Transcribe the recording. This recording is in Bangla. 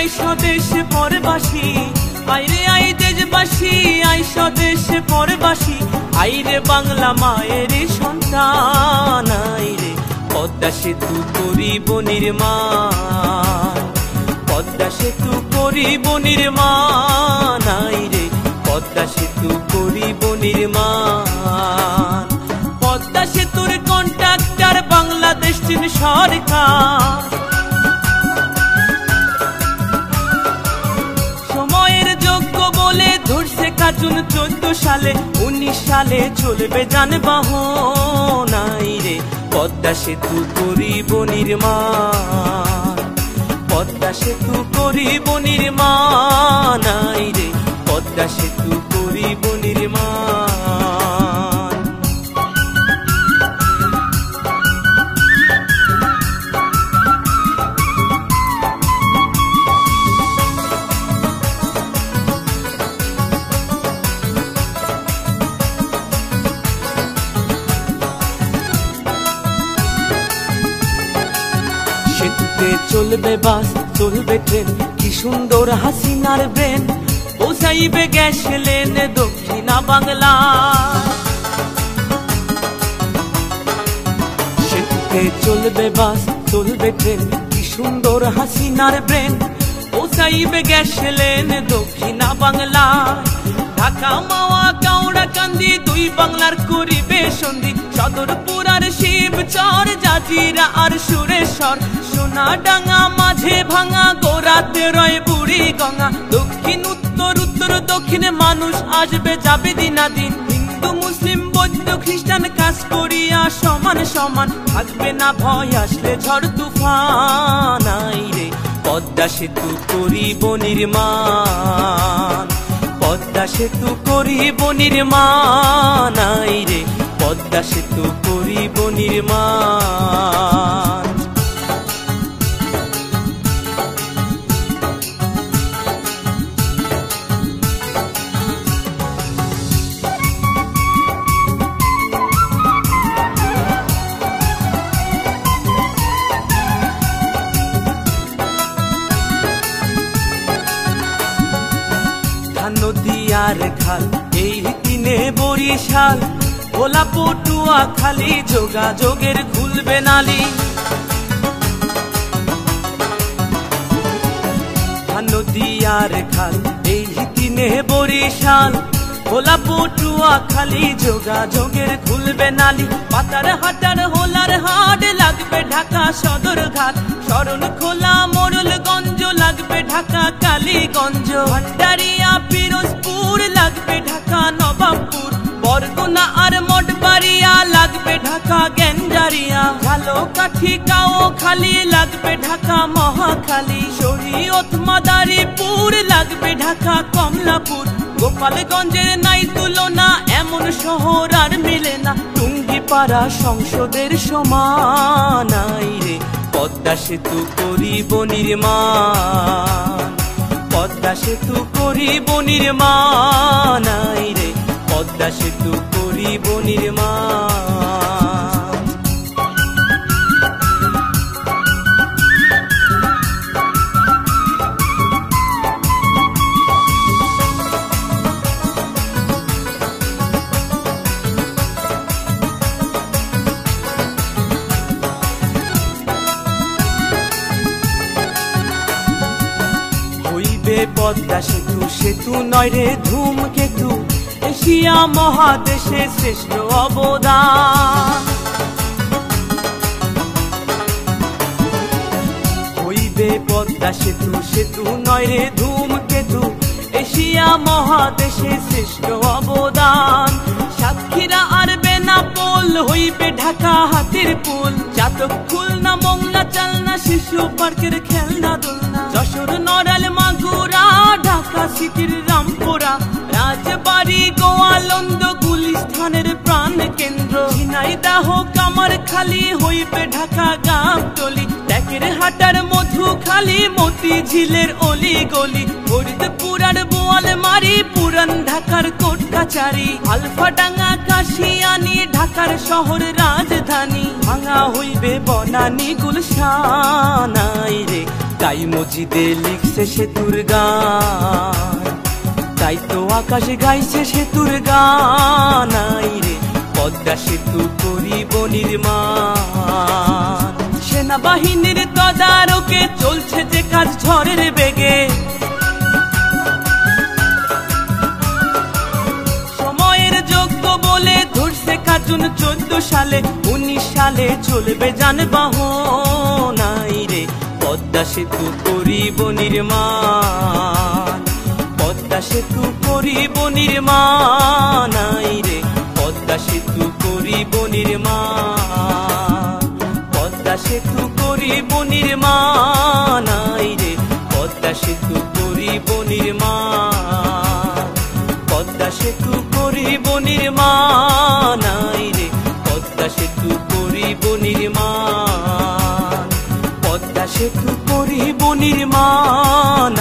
আই স্বদেশে পরবাসী। আইরে আই দেশবাসী, আই স্বদেশে পরবাসী। আইরে বাংলা মায়ের সন্তান, আইরে পদ্মা সেতু করিব নির্মাণ। পদ্মা সেতু করিব নির্মাণ, আইরে পদ্মা সেতু করিব নির্মাণ। পদ্মা সেতুর কন্ট্রাক্টর বাংলাদেশ চীন সরকার। কাজুন চোদ্দ সালে, উনিশ সালে চলবে যানবাহন। রে, পদ্মা সেতু করিব নির্মাণ। পদ্মা সেতু করিব নির্মাণ। রে, পদ্মা সেতু চলবে বাস, চলবে ট্রেন। কি সুন্দর হাসিনার ব্রেন। পৌঁছাইবে গ্যাস লেনে দক্ষিণা বাংলা। সেতুতে চলবে বাস, চলবে ট্রেন। কি সুন্দর হাসিনার ব্রেন। পৌঁছাইবে গ্যাস লেনে দক্ষিণা বাংলা। ঢাকা, মাওয়া কাউড়া কান্দি, দুই বাংলার করিবে সন্ধি। সদরপুর আর শিবচর, জাজিরা আর সুরেশ্বর। সোনা ডাঙ্গা মাঝে ভাঙা, গোরাতে রয়, বুড়ি গঙ্গা। দক্ষিণ, উত্তর উত্তর, দক্ষিণে, মানুষ আসবে, যাবে দিনাদিন। হিন্দু, মুসলিম, বৌদ্ধ, খ্রিস্টান কাজ করিয়া সমান সমান। থাকবে না ভয়, আসলে ঝড় তুফান। আইরে, পদ্মা সেতু করিব নির্মাণ। পদ্মা সেতু করিব নির্মাণ রে পদ্মা সেতু করিব নির্মাণ। নদীয়ার খাল, এই দিনে বরিশাল। ভোলা পটুয়া খালি যোগাযোগের খুলবে নালি। নদীয়ার খাল, এই দিনে বরিশাল। ভোলা পটুয়া খালি যোগাযোগের খুলবে নালি। পাতার হাটার হোলার হাট লাগবে ঢাকা সদর ঘাট। শরণ খোলা মোরলগঞ্জ লাগবে ঢাকা কালীগঞ্জ। ভান্ডারিয়া ঢাকা গেঞ্জারিয়া ভালো কাঠি কাও খালি লাগবে ঢাকা মহাখালী শরীয়ত মাদারীপুর লাগবে ঢাকা কমলাপুর গোপালগঞ্জের নাই তুলনা এমন শহর আর মিলে না টুঙ্গিপাড়া সংসদের সমান রে পদ্মা সেতু করিব নির্মাণ পদ্মা সেতু করিব নির্মাণ রে পদ্মা সেতু করিব নির্মাণ হইবে পদ্মা সেতু সেতু নয় রে ধূমকেতু। এশিয়া মহাদেশে শ্রেষ্ঠ অবদান। হইবে পদ্মা সেতু সেতু নয় রে ধূমকেতু। এশিয়া মহাদেশে শ্রেষ্ঠ অবদান। সাতক্ষীরা আর বেনাপোল হইবে ঢাকা হাতির পুল। চাতক খুলনা মোংলা, চালনা শিশু পার্কের খেলনা দোলনা সিটির রামপুরা। রাজবাড়ি গোয়ালন্দ গুলিস্থানের প্রাণ কেন্দ্র ঝিনাইদাহ কামার খালি হইবে ঢাকা গাবতলি ট্যাকের হাটার মধু খালি মতি ঝিলের অলি গলি। ফরিদপুর আর বোয়াল মারি পুরান ঢাকার কোট কাচারি আলফা ডাঙ্গা কাশিয়ানি ঢাকার শহর রাজধানী। ভাঙা হইবে বনানি গুলশানাই রে তাই মজিদে লিখছে সেতুর গান। তাই তো আকাশে গাইছে সেতুর গান। রে, পদ্মা সেতু করিব নির্মাণ। সেনাবাহিনীর তদারকে চলছে যে কাজ ঝড়ের বেগে। সময়ের যোগ্য বলে ধরছে কাজুন চোদ্দ সালে, উনিশ সালে চলবে যানবাহন। নাই রে পদ্মা সেতু করিব নির্মাণ। পদ্মা সেতু করিব নির্মাণ রে। পদ্মা সেতু করিব নির্মাণ। পদ্মা সেতু করিব নির্মাণ রে। পদ্মা সেতু করিব নির্মাণ। পদ্মা সেতু করিব নির্মাণ রে। পদ্মা সেতু করিব সেতু করিব নির্মাণ